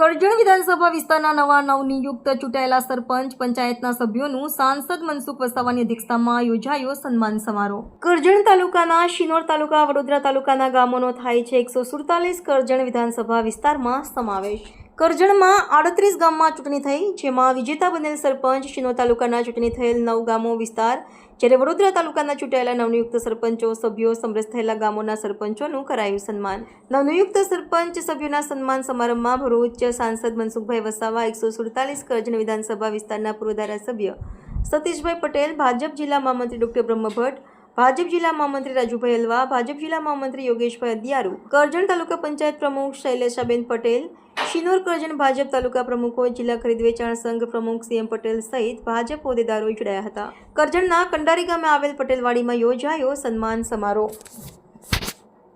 કરજણ વિધાનસભા વિસ્તારના નવા નવનિયુક્ત ચૂંટાયેલા સરપંચ પંચાયતના સભ્યોનું સાંસદ મનસુખ વસાવાની અધ્યક્ષતામાં યોજાયો સન્માન સમારોહ. કરજણ તાલુકાના શિનોર તાલુકા, વડોદરા તાલુકાના ગામોનો થાય છે એકસો સુડતાલીસ કરજણ વિધાનસભા વિસ્તારમાં સમાવેશ. કરજણમાં આડત્રીસ ગામમાં ચૂંટણી થઈ, જેમાં વિજેતા બનેલ સરપંચ શિનો તાલુકાના ચૂંટણી થયેલ નવ ગામો વિસ્તાર, જ્યારે વડોદરા તાલુકાના ચૂંટાયેલા નવનિયુક્ત સરપંચો, સભ્યો સમરસ થયેલા ગામોના સરપંચોનું કરાયું સન્માન. નવનિયુક્ત સરપંચ સભ્યોના સન્માન સમારંભમાં ભરૂચ સાંસદ મનસુખભાઈ વસાવા, એકસો સુડતાલીસ કરજણ વિધાનસભા વિસ્તારના પૂર્વ ધારાસભ્ય સતીશભાઈ પટેલ, ભાજપ જિલ્લા મહામંત્રી ડોક્ટર બ્રહ્મભટ્ટ, ભાજપ જિલ્લા મહામંત્રી રાજુભાઈ અલવા ભાજપ જિલ્લા મહામંત્રી યોગેશભાઈ અદિયારુ, કરજણ તાલુકા પંચાયત પ્રમુખ શૈલેષાબેન પટેલ શિનોર કરજણ ભાજપ તાલુકા પ્રમુખો જિલ્લા ખરીદ વેચાણ સંઘ પ્રમુખ સીએમ પટેલ સહિત ભાજપ હોદ્દેદારો જોડાયા હતા. કરજણના કંડારી ગામે આવેલ પટેલવાડીમાં યોજાયો સન્માન સમારોહ.